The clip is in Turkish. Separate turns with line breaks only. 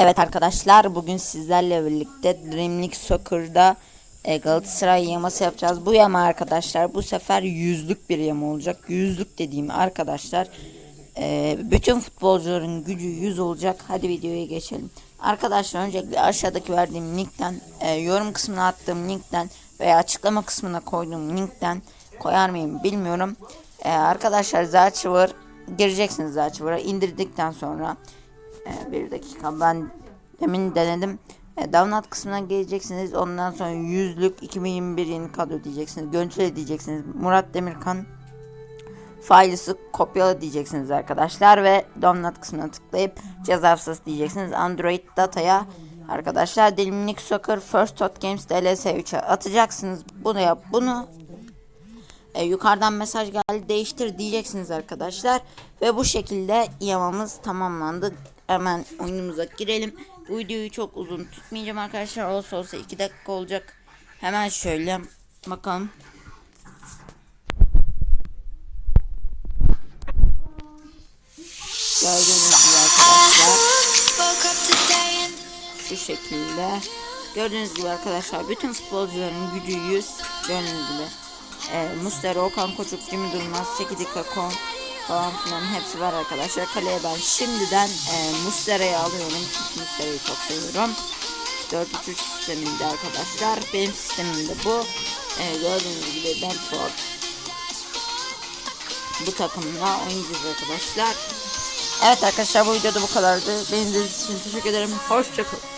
Evet arkadaşlar bugün sizlerle birlikte Dream League Soccer'da e, Galatasaray yaması yapacağız. Bu yama arkadaşlar bu sefer yüzlük bir yama olacak. Yüzlük dediğim arkadaşlar e, bütün futbolcuların gücü yüz olacak. Hadi videoya geçelim. Arkadaşlar öncelikle aşağıdaki verdiğim linkten e, yorum kısmına attığım linkten veya açıklama kısmına koyduğum linkten koyar mıyım bilmiyorum. Arkadaşlar Zaçıvır gireceksiniz Zaçıvır'a indirdikten sonra ee, bir dakika ben demin denedim. E, download kısmına geleceksiniz. Ondan sonra yüzlük 2021 yeni kadro diyeceksiniz. Görüntüle diyeceksiniz. Murat Demirkan failisi kopyala diyeceksiniz arkadaşlar ve download kısmına tıklayıp cezasız diyeceksiniz. Android dataya arkadaşlar Dilimlik Soccer First Tot Games DLS3'e atacaksınız. Bunu yap bunu e, yukarıdan mesaj geldi değiştir diyeceksiniz arkadaşlar. Ve bu şekilde yamamız tamamlandı. Hemen oyunumuza girelim. Bu videoyu çok uzun tutmayacağım arkadaşlar. Olsa olsa 2 dakika olacak. Hemen şöyle bakalım. Gördüğünüz gibi arkadaşlar şu şekilde. Gördüğünüz gibi arkadaşlar bütün futbolcuların gücü 100. Gördüğünüz gibi. E, Mustera, Okan Koçuk, Jimmy Durmaz, Sekidika Kon falan filan hepsi var arkadaşlar. Kaleye ben şimdiden e, Mustera'yı alıyorum. Mustera'yı çok seviyorum. 4-3-3 sisteminde arkadaşlar. Benim sistemimde bu. E, gördüğünüz gibi Brentford bu takımla oynayacağız arkadaşlar. Evet arkadaşlar bu videoda bu kadardı. Beni izlediğiniz için teşekkür ederim. Hoşçakalın.